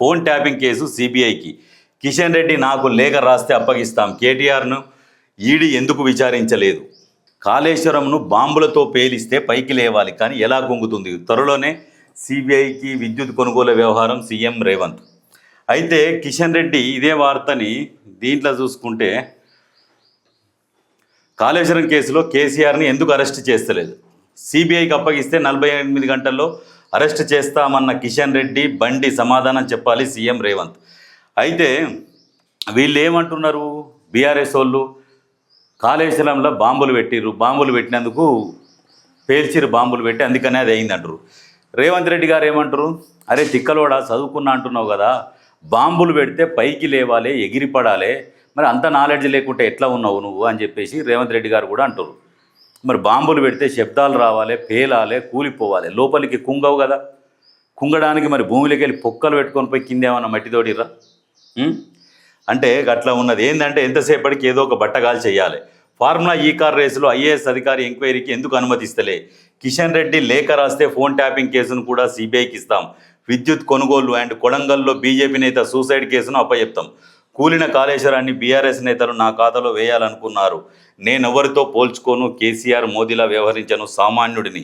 Phone tapping case సిబిఐకి. కిషన్ రెడ్డి నాకు లేఖ రాస్తే అప్పగిస్తాం. కేటీఆర్ను ఈడీ ఎందుకు విచారించలేదు? కాళేశ్వరంను బాంబులతో పేలిస్తే పైకి లేవాలి కానీ ఎలా కుంగుతుంది త్వరలోనే సిబిఐకి విద్యుత్ కొనుగోలు వ్యవహారం సీఎం రేవంత్. అయితే కిషన్ రెడ్డి ఇదే వార్తని దీంట్లో చూసుకుంటే కాళేశ్వరం కేసులో కేసీఆర్ని ఎందుకు అరెస్ట్ చేస్తలేదు? సిబిఐకి అప్పగిస్తే నలభై ఎనిమిది గంటల్లో అరెస్ట్ చేస్తామన్న కిషన్ రెడ్డి బండి సమాధానం చెప్పాలి సీఎం రేవంత్. అయితే వీళ్ళు ఏమంటున్నారు బీఆర్ఎస్ వాళ్ళు కాళేశ్వరంలో బాంబులు పెట్టిర్రు. బాంబులు పెట్టినందుకు పేల్చిరు బాంబులు పెట్టి అందుకనే అది అయింది అంటారు రేవంత్ రెడ్డి గారు ఏమంటారు? అరే తిక్కలోడా చదువుకున్నా అంటున్నావు కదా. బాంబులు పెడితే పైకి లేవాలి ఎగిరిపడాలి. మరి అంత నాలెడ్జ్ లేకుంటే ఎట్లా ఉన్నావు నువ్వు అని చెప్పేసి రేవంత్ రెడ్డి గారు కూడా అంటారు మరి బాంబులు పెడితే శబ్దాలు రావాలి పేలాలి కూలిపోవాలి. లోపలికి కుంగవు కదా. కుంగడానికి మరి భూమిలోకి వెళ్ళి పొక్కలు పెట్టుకొని పోయి కింద ఏమన్నా మట్టి తోడిర్రా? అంటే అట్లా ఉన్నది. ఏంటంటే ఎంతసేపటికి ఏదో ఒక బట్టగాలు చేయాలి. ఫార్ములా ఈ కార్ రేసులో ఐఏఎస్ అధికారి ఎంక్వైరీకి ఎందుకు అనుమతిస్తలే? కిషన్ రెడ్డి లేఖ రాస్తే ఫోన్ ట్యాపింగ్ కేసును కూడా సిబిఐకి ఇస్తాం. విద్యుత్ కొనుగోలు అండ్ కొడంగల్లో బీజేపీ నేత సూసైడ్ కేసును అప్పచెప్తాం కూలిన కాళేశ్వరాన్ని బీఆర్ఎస్ నేతలు నా ఖాతాలో వేయాలనుకున్నారు. నేనెవరితో పోల్చుకోను? కేసీఆర్ మోదీలా వ్యవహరించను సామాన్యుడిని.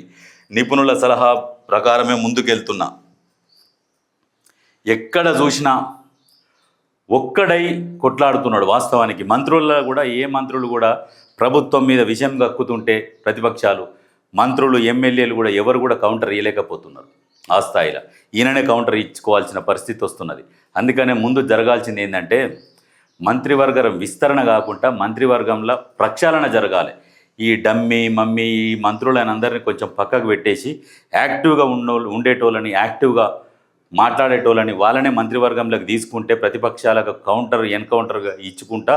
నిపుణుల సలహా ప్రకారమే ముందుకెళ్తున్నా. ఎక్కడ చూసినా ఒక్కడై కొట్లాడుతున్నాడు వాస్తవానికి. మంత్రుల్లో కూడా ఏ మంత్రులు కూడా ప్రభుత్వం మీద విషయం కక్కుతుంటే ప్రతిపక్షాలు మంత్రులు ఎమ్మెల్యేలు కూడా ఎవరు కూడా కౌంటర్ ఇవ్వలేకపోతున్నారు ఆ స్థాయిలో. ఈయననే కౌంటర్ ఇచ్చుకోవాల్సిన పరిస్థితి వస్తున్నది. అందుకనే ముందు జరగాల్సింది ఏంటంటే మంత్రివర్గం విస్తరణ కాకుండా మంత్రివర్గంలో ప్రక్షాళన జరగాలి. ఈ డమ్మీ మమ్మీ ఈ మంత్రులనందరినీ కొంచెం పక్కకు పెట్టేసి యాక్టివ్గా ఉన్న ఉండేటోళ్ళని యాక్టివ్గా మాట్లాడేటోళ్ళని వాళ్ళనే మంత్రివర్గంలోకి తీసుకుంటే ప్రతిపక్షాలకు కౌంటర్ ఎన్కౌంటర్గా ఇచ్చుకుంటా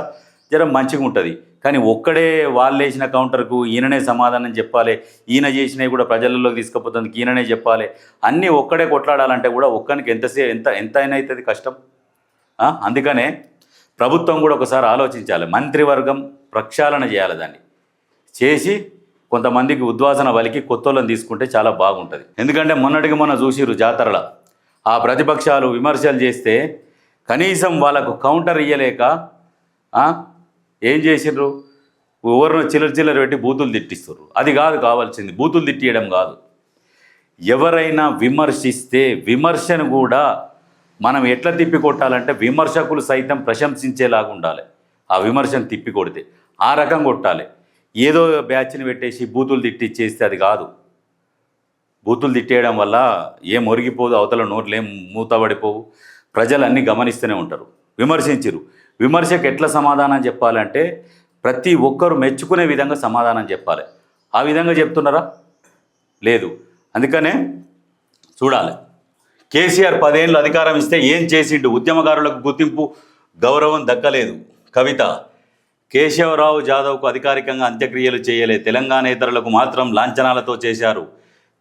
జర మంచిగా ఉంటుంది. కానీ ఒక్కడే వాళ్ళు వేసిన కౌంటర్కు ఈయననే సమాధానం చెప్పాలి ఈయన చేసినవి కూడా ప్రజలలోకి తీసుకుపోతుంది ఈయననే చెప్పాలి అన్నీ ఒక్కడే కొట్లాడాలంటే కూడా ఒక్కనికి ఎంతసే ఎంత ఎంత అయినా అవుతుంది కష్టం. అందుకనే ప్రభుత్వం కూడా ఒకసారి ఆలోచించాలి. మంత్రివర్గం ప్రక్షాళన చేయాలి దాన్ని. చేసి కొంతమందికి ఉద్వాసన వలికి కొత్తలను తీసుకుంటే చాలా బాగుంటుంది. ఎందుకంటే మొన్నటికి మొన్న చూసిరు జాతరల. ఆ ప్రతిపక్షాలు విమర్శలు చేస్తే కనీసం వాళ్ళకు కౌంటర్ ఇయ్యలేక ఏం చేసిండ్రు? ఎవరినో చిల్లర చిల్లర పెట్టి బూతులు తిట్టిస్తారు అది కాదు కావాల్సింది. బూతులు తిట్టియడం కాదు. ఎవరైనా విమర్శిస్తే విమర్శను కూడా మనం ఎట్లా తిప్పి కొట్టాలంటే విమర్శకులు సైతం ప్రశంసించేలాగా ఉండాలి. ఆ విమర్శను తిప్పి కొడితే ఆ రకం కొట్టాలి. ఏదో బ్యాచ్ని పెట్టేసి బూతులు తిట్టిచ్చేస్తే అది కాదు. బూతులు తిట్టేయడం వల్ల ఏం ఒరిగిపోదు అవతల నోట్లు ఏం మూతబడిపోవు. ప్రజలు అన్నీ గమనిస్తూనే ఉంటారు. విమర్శించరు విమర్శకు ఎట్లా సమాధానం చెప్పాలంటే ప్రతి ఒక్కరు మెచ్చుకునే విధంగా సమాధానం చెప్పాలి. ఆ విధంగా చెప్తున్నారా? లేదు. అందుకనే చూడాలి. కేసీఆర్ పదేళ్ళు అధికారం ఇస్తే ఏం చేసిండు? ఉద్యమకారులకు గుర్తింపు గౌరవం దక్కలేదు. కవిత కేశవరావు జాదవ్కు అధికారికంగా అంత్యక్రియలు చేయలే. తెలంగాణ ఇతరులకు మాత్రం లాంఛనాలతో చేశారు.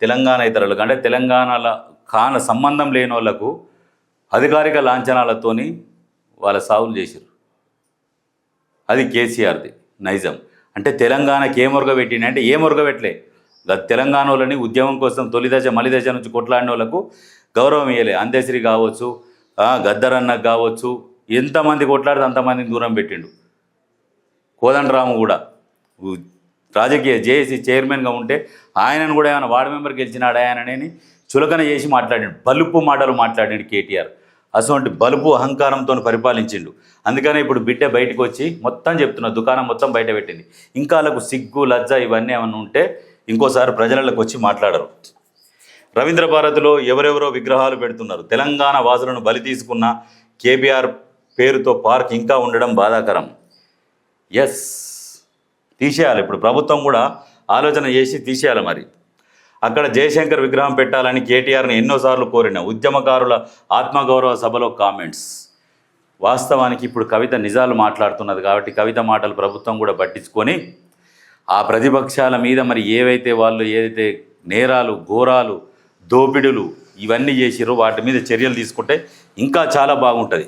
తెలంగాణ ఇతరులకు అంటే తెలంగాణల కాన సంబంధం లేని వాళ్ళకు అధికారిక లాంఛనాలతోని వాళ్ళ సాగులు చేశారు అది కేసీఆర్ది నైజం. అంటే తెలంగాణకి ఏ మురుగ అంటే ఏ మురగబెట్టలే తెలంగాణ వాళ్ళని ఉద్యమం కోసం తొలి దశ మలి దశ నుంచి కొట్లాడిన వాళ్ళకు గౌరవం ఇవ్వలే అందశ్రీ కావచ్చు గద్దరన్న కావచ్చు ఎంతమంది కొట్లాడితే అంతమందిని దూరం పెట్టిండు. కోదండరాము కూడా. రాజకీయ జేఏసీ చైర్మన్గా ఉంటే ఆయనను కూడా ఏమైనా వార్డు మెంబర్ గెలిచినాడా ఆయనని చులకన చేసి మాట్లాడాడు. బలుపు మాటలు మాట్లాడాడు కేటీఆర్. అటువంటి బలుపు అహంకారంతో పరిపాలించిండు. అందుకనే ఇప్పుడు బిడ్డ బయటకు వచ్చి మొత్తం చెప్తున్నా దుకాణం మొత్తం బయట పెట్టింది. ఇంకా వాళ్ళకు సిగ్గు లజ్జ ఇవన్నీ ఏమైనా ఉంటే ఇంకోసారి ప్రజలకు వచ్చి మాట్లాడరు. రవీంద్ర భారతిలో ఎవరెవరో విగ్రహాలు పెడుతున్నారు. తెలంగాణ వాసులను బలి తీసుకున్న కేబీఆర్ పేరుతో పార్క్ ఇంకా ఉండడం బాధాకరం. ఎస్. తీసేయాలి. ఇప్పుడు ప్రభుత్వం కూడా ఆలోచన చేసి తీసేయాలి మరి. అక్కడ జయశంకర్ విగ్రహం పెట్టాలని కేటీఆర్ని ఎన్నోసార్లు కోరిన ఉద్యమకారుల ఆత్మగౌరవ సభలో కామెంట్స్. వాస్తవానికి ఇప్పుడు కవిత నిజాలు మాట్లాడుతున్నది కాబట్టి కవిత మాటలు ప్రభుత్వం కూడా పట్టించుకొని ఆ ప్రతిపక్షాల మీద మరి ఏవైతే వాళ్ళు ఏదైతే నేరాలు ఘోరాలు దోపిడులు ఇవన్నీ చేసిరో వాటి మీద చర్యలు తీసుకుంటే ఇంకా చాలా బాగుంటుంది.